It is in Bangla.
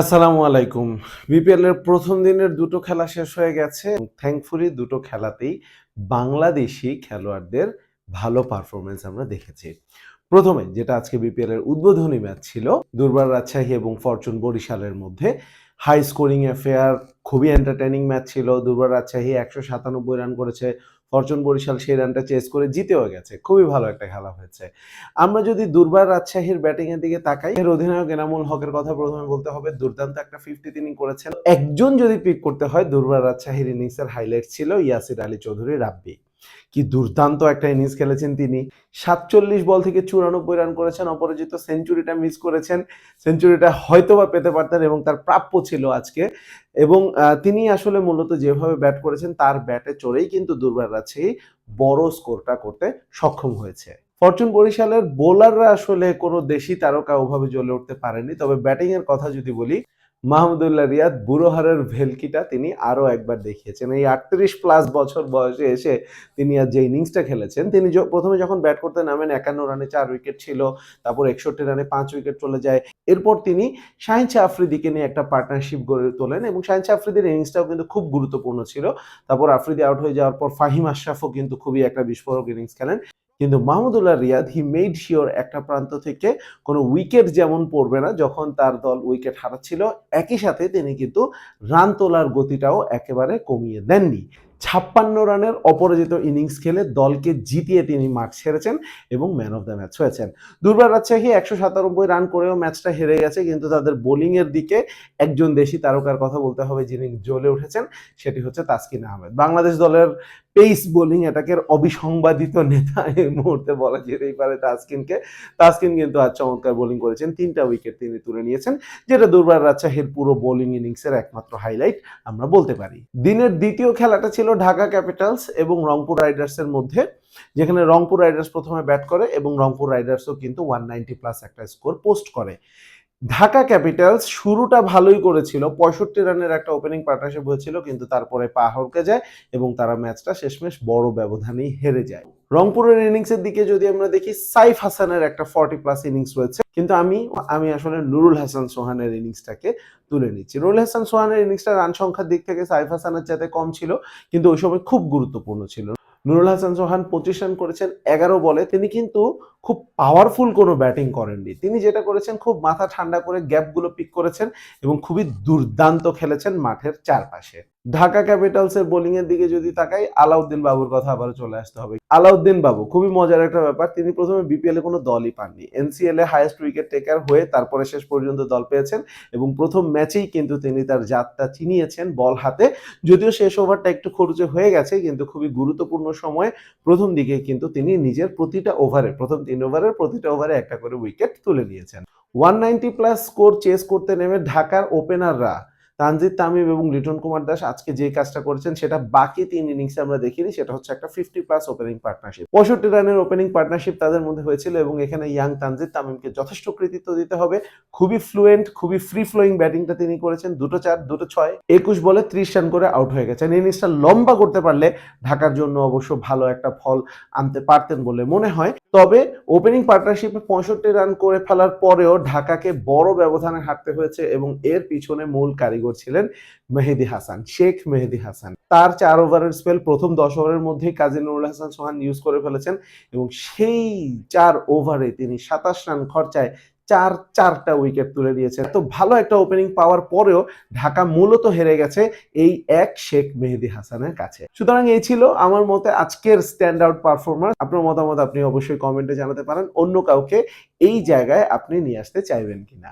আসসালামু আলাইকুম। বিপিএল এর প্রথম দিনের দুটো খেলা শেষ হয়ে গেছে। থ্যাঙ্কফুলি দুটো খেলাতেই বাংলাদেশি খেলোয়াড়দের ভালো পারফরমেন্স আমরা দেখেছি। প্রথমে যেটা আজকে বিপিএল এর উদ্বোধনী ম্যাচ ছিল, দুর্বার রাজশাহী এবং ফরচুন বরিশালের মধ্যে। হাই স্কোরিং অ্যাফেয়ার খুবই এন্টারটেনিং ম্যাচ ছিল। দুর্বার রাজশাহী একশো সাতানব্বই রান করেছে ফরচুন, বরিশাল সেই রানটা চেস করে জিতেও গেছে। খুবই ভালো একটা খেলা হয়েছে। আমরা যদি দুর্বার রাজশাহীর ব্যাটিং এর দিকে তাকাই, এর অধিনায়ক এনামুল হকের কথা প্রথমে বলতে হবে, দুর্দান্ত একটা ফিফটি তিনি করেছেন। একজন যদি পিক করতে হয়, দুর্বার রাজশাহীর ইনিংসের হাইলাইট ছিল ইয়াসির আলী চৌধুরী, রাব্বি। কি দুর্দান্ত একটা ইনিংস খেলেছেন তিনি। সাতচল্লিশ বল থেকে চুরানব্বই রান করেছেন, অপরাজিত সেঞ্চুরিটা মিস করেছেন। সেঞ্চুরিটা হয়তো বা পেতে পারতেন এবং তার প্রাপ্য ছিল আজকে। এবং তিনি আসলে মূলত যেভাবে ব্যাট করেছেন, তার ব্যাটে চড়েই কিন্তু দুর্বার রাজশাহী বড় স্কোরটা করতে সক্ষম হয়েছে। ফরচুন বরিশালের বোলাররা আসলে কোনো দেশি তারকা ওভাবে জ্বলে উঠতে পারেনি তবে ব্যাটিং এর কথা যদি বলি মাহমুদুল্লাহ রিয়াদ বুড়োহারের ভেলকিটা তিনি আরও একবার দেখিয়েছেন। এই আটত্রিশ প্লাস বছর বয়সে এসে তিনি আর যে ইনিংসটা খেলেছেন, তিনি প্রথমে যখন ব্যাট করতে নামেন, একান্ন রানে চার উইকেট ছিল, তারপর একষট্টি রানে পাঁচ উইকেট চলে যায়। এরপর তিনি শাহিন শাহ আফ্রিদিকে নিয়ে একটা পার্টনারশিপ গড়ে তোলেন এবং শাহিন শাহ আফ্রিদির ইনিংসটাও কিন্তু খুব গুরুত্বপূর্ণ ছিল। তারপর আফ্রিদি আউট হয়ে যাওয়ার পর ফাহিম আশরাফও কিন্তু খুবই একটা বিস্ফোরক ইনিংস খেলেন। কিন্তু Mahmudullah Riyad he made sure একটা প্রান্ত থেকে কোনো উইকেট যেমন পড়বে না, যখন তার দল উইকেট হারাচ্ছিল, একই সাথে তিনি কিন্তু রান তোলার গতিটাও একেবারে কমিয়ে দেননি। ছাপ্পান্ন রানের অপরাজিত ইনিংস খেলে দলকে জিতিয়ে তিনি মাঠ ছেড়েছেন এবং ম্যান অফ দ্য ম্যাচ হয়েছেন। দুর্বার রাজশাহী একশো সাতানব্বই রান করেও ম্যাচটা হেরে গেছে, কিন্তু তাদের বোলিংয়ের দিকে একজন দেশি তারকার কথা বলতে হবে যিনি জ্বলে উঠেছেন, সেটি হচ্ছে তাসকিন আহমেদ। বাংলাদেশ দলের পেস বোলিং অ্যাটাকের অবিসংবাদিত নেতা এই মুহূর্তে বলা যেতেই পারে তাসকিনকে। তাসকিন কিন্তু আজ চমৎকার বোলিং করেছেন। তিনটা উইকেট তিনি তুলে নিয়েছেন, যেটা দুর্বার রাজশাহীর পুরো বোলিং ইনিংসের একমাত্র হাইলাইট আমরা বলতে পারি। দিনের দ্বিতীয় খেলাটা ছিল ঢাকা ক্যাপিটালস এবং রংপুর রাইডার্সের মধ্যে, যেখানে রংপুর রাইডার্স প্রথমে ব্যাট করে এবং রংপুর রাইডার্সও কিন্তু ওয়ান নাইনটি প্লাস একটা স্কোর পোস্ট করে। ঢাকা ক্যাপিটালস শুরুটা ভালোই করেছিল। পঁয়ষট্টি রানের একটা ওপেনিং পার্টনারশিপ হয়েছিল, কিন্তু তারপরে পা হরকে যায় এবং তারা ম্যাচটা শেষমেশ বড় ব্যবধানেই হেরে যায়। রংপুরের ইনিংসের দিকে যদি আমরা দেখি, সাইফ হাসানের একটা ফর্টি প্লাস ইনিংস রয়েছে। কিন্তু আমি আমি আসলে নুরুল হাসান সোহানের ইনিংসটাকে তুলে নিচ্ছি। নুরুল হাসান সোহানের ইনিংসটা রান সংখ্যার দিক থেকে সাইফ হাসানের চাইতে কম ছিল, কিন্তু ওই সময় খুব গুরুত্বপূর্ণ ছিল। নুরুল হাসান চৌহান পঁচিশ রান করেছেন এগারো বলে। তিনি কিন্তু খুব পাওয়ারফুল কোনো ব্যাটিং করেননি। তিনি যেটা করেছেন, খুব মাথা ঠান্ডা করে গ্যাপগুলো পিক করেছেন এবং খুবই দুর্দান্ত খেলেছেন মাঠের চারপাশে। ঢাকা ক্যাপিটালসের বোলিং এর দিকে যদি তাকাই, আলাউদ্দিন বাবুর কথা আবার চলে আসতে হবে। আলাউদ্দিন বাবু, খুবই মজার একটা ব্যাপার, তিনি প্রথমে বিপিএল এ কোনো দলই পাননি। এনসিএল এ হাইয়েস্ট উইকেট টেকার হয়ে তারপরে শেষ পর্যন্ত দল পেয়েছেন এবং প্রথম ম্যাচেই কিন্তু তিনি তার যাত্রা চিনিয়েছেন বল হাতে। যদিও শেষ ওভারটা একটু খরচে হয়ে গেছে, কিন্তু খুবই গুরুত্বপূর্ণ সময়ে প্রথম দিকে কিন্তু তিনি নিজের প্রতিটা ওভারে প্রথম তিন ওভারের প্রতিটা ওভারে একটা করে উইকেট তুলে নিয়েছেন। One ninety plus score chase করতে নেমে ঢাকার ওপেনাররা তানজিদ তামিম এবং লিটন কুমার দাস আজকে যে কাজটা করেছেন, সেটা বাকি তিন ইনিংসে আমরা দেখিনি, সেটা হচ্ছে একটা ফিফটি প্লাস ওপেনিং পার্টনারশিপ পঁয়ষট্টি রানের ওপেনিং পার্টনারশিপ তাদের মধ্যে হয়েছিল এবং এখানে ইয়াং তানজিদ তামিমকে যথেষ্ট কৃতিত্ব দিতে হবে। খুবই ফ্লুয়েন্ট খুবই ফ্রি ফ্লোয়িং ব্যাটিংটা তিনি করেছেন, দুটো চার, দুটো ছয়, একুশ বলে ত্রিশ রান করে আউট হয়ে গেছেন ইনিংসটা লম্বা করতে পারলে ঢাকার জন্য অবশ্য ভালো একটা ফল আনতে পারতেন বলে মনে হয়। তবে ওপেনিং পার্টনারশিপে পঁয়ষট্টি রান করে ফেলার পরেও ঢাকাকে বড় ব্যবধানে হারতে হয়েছে এবং এর পিছনে মূল কারিগর ছিলেন মেহেদি হাসান, শেখ মেহেদি হাসান। তার চার ওভারের স্পেল প্রথম দশ ওভারের মধ্যেই কাজী নুরুল হাসান সোহান ইউজ করে ফেলেছেন এবং সেই চার ওভারে তিনি সাতাশ রান খরচায় চার, চারটা উইকেট তুলে দিয়েছে। তো ভালো একটা ওপেনিং পাওয়ার পরেও ঢাকা মূলত হেরে গেছে এই এক শেখ মেহেদি হাসানের কাছে। সুতরাং এই ছিল আমার মতে আজকের স্ট্যান্ড আউট পারফরমার আপনার মতামত আপনি অবশ্যই কমেন্টে জানাতে পারেন। অন্য কাউকে এই জায়গায় আপনি নিয়ে আসতে চাইবেন কিনা?